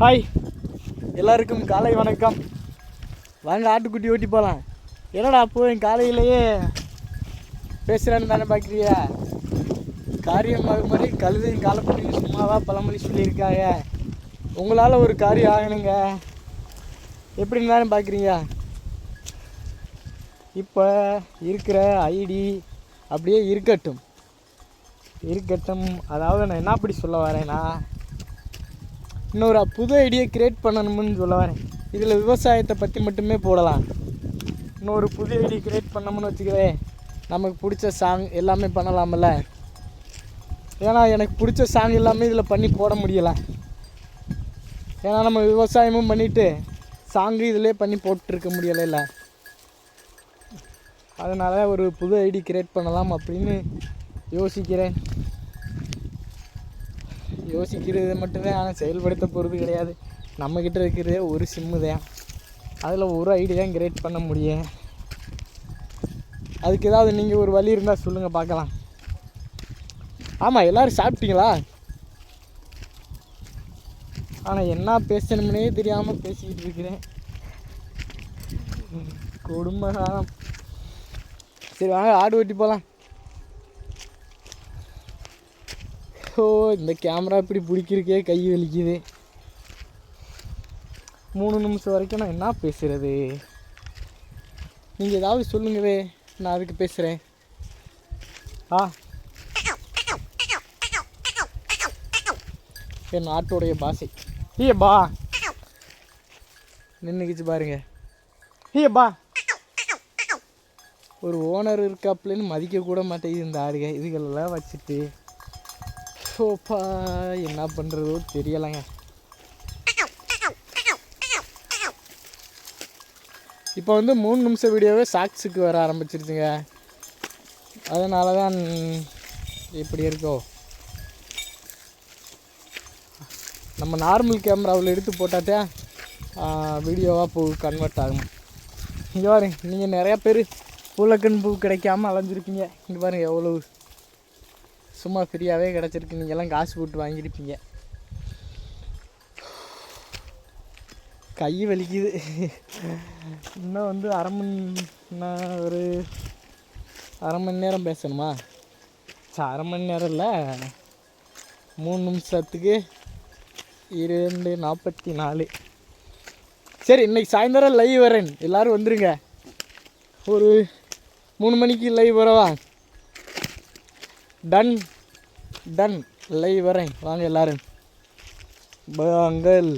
Hi எல்லாருக்கும் காலை வணக்கம். வாங்க ஆட்டுக்குட்டி ஓட்டி போகலாம் என்னடா அப்போ என் காலையிலேயே பேசுகிறேன்னு தானே பார்க்குறியா காரியம் ஆகும் மாதிரி கழுதையும் காலப்படி சும்மாவா பழமொழி சொல்லியிருக்காங்க உங்களால் ஒரு காரியம் ஆகணுங்க. எப்படின்னு தானே பார்க்குறீங்க இப்போ இருக்கிற ஐடி அப்படியே இருக்கட்டும். இருக்கட்டும். அதாவது நான் என்ன அப்படி சொல்ல வரேன்னா இன்னொரு புது ஐடியா கிரியேட் பண்ணணும்னு சொல்ல வரேன். இதில் விவசாயத்தை பற்றி மட்டுமே போடலாம். இன்னொரு புது ஐடி கிரியேட் பண்ணோம்னு வச்சுக்கிறேன் நமக்கு பிடிச்ச சாங் எல்லாமே பண்ணலாம்ல. ஏன்னா எனக்கு பிடிச்ச சாங் எல்லாமே இதில் பண்ணி போட முடியலை. ஏன்னா நம்ம விவசாயமும் பண்ணிவிட்டு சாங்கு இதிலே பண்ணி போட்டுருக்க முடியலைல்ல அதனால் ஒரு புது ஐடி கிரியேட் பண்ணலாம் அப்படின்னு யோசிக்கிறேன். யோசிக்கிறது மட்டும்தான் ஆனால் செயல்படுத்த போகிறது கிடையாது. நம்மக்கிட்ட இருக்கிறதே ஒரு சிம்மு தான். அதில் ஒரு ஐடி தான் கிரியேட் பண்ண முடியும். அதுக்கு ஏதாவது நீங்கள் ஒரு வழி இருந்தால் சொல்லுங்கள் பார்க்கலாம். ஆமாம் எல்லோரும் சாப்பிட்டீங்களா? ஆனால் என்ன பேசணும்னே தெரியாமல் பேசிக்கிட்டு இருக்கிறேன். கொடுமை சரி வாங்க ஆடு ஓட்டி போகலாம் ஓ இந்த கேமரா இப்படி பிடிக்கிறக்கே கை வலிக்குது. மூணு நிமிஷம் வரைக்கும் நான் என்ன பேசுகிறது நீங்கள் ஏதாவது சொல்லுங்கவே நான் அதுக்கு பேசுகிறேன் ஆ. என் நாட்டோடைய பாஷை. ஏப்பா பா நின்றுக்கிச்சு பாருங்க. ஏ ஒரு ஓனர் இருக்காப்லன்னு மதிக்க கூட மாட்டேங்குது இந்த ஆடுக இதுகளெல்லாம் வச்சுட்டு. சோப்பா என்ன பண்ணுறதோ தெரியலைங்க. இப்போ வந்து மூணு நிமிஷம் வீடியோவே சாக்ஸுக்கு வர ஆரம்பிச்சிருச்சுங்க. அதனால தான் இப்படி இருக்கோ. நம்ம நார்மல் கேமராவில் எடுத்து போட்டாட்டே வீடியோவாக பூ கன்வெர்ட் ஆகும். இங்கே பாருங்க நீங்கள் நிறையா பேர் பூலக்கன் பூ கிடைக்காம அலைஞ்சிருக்கீங்க. இங்கே பாருங்கள் எவ்வளோ சும்மா ஃப்ரீயாகவே கிடச்சிருக்கு. நீங்கள்லாம் காசு போட்டு வாங்கியிருப்பீங்க. கை வலிக்குது. இன்னும் வந்து அரை மணி நான் ஒரு அரை மணி நேரம் பேசணுமா? சரி அரை மணி நேரம் இல்லை. மூணு நிமிஷத்துக்கு இரண்டு நாற்பத்தி நாலு சரி இன்னைக்கு சாயந்தரம் லைவ் வரேன். எல்லோரும் வந்துருங்க. ஒரு மூணு மணிக்கு லைவ் வரவா? டன் டன் லைவ் வரேன் வாங்க எல்லாரும். பாங்கள்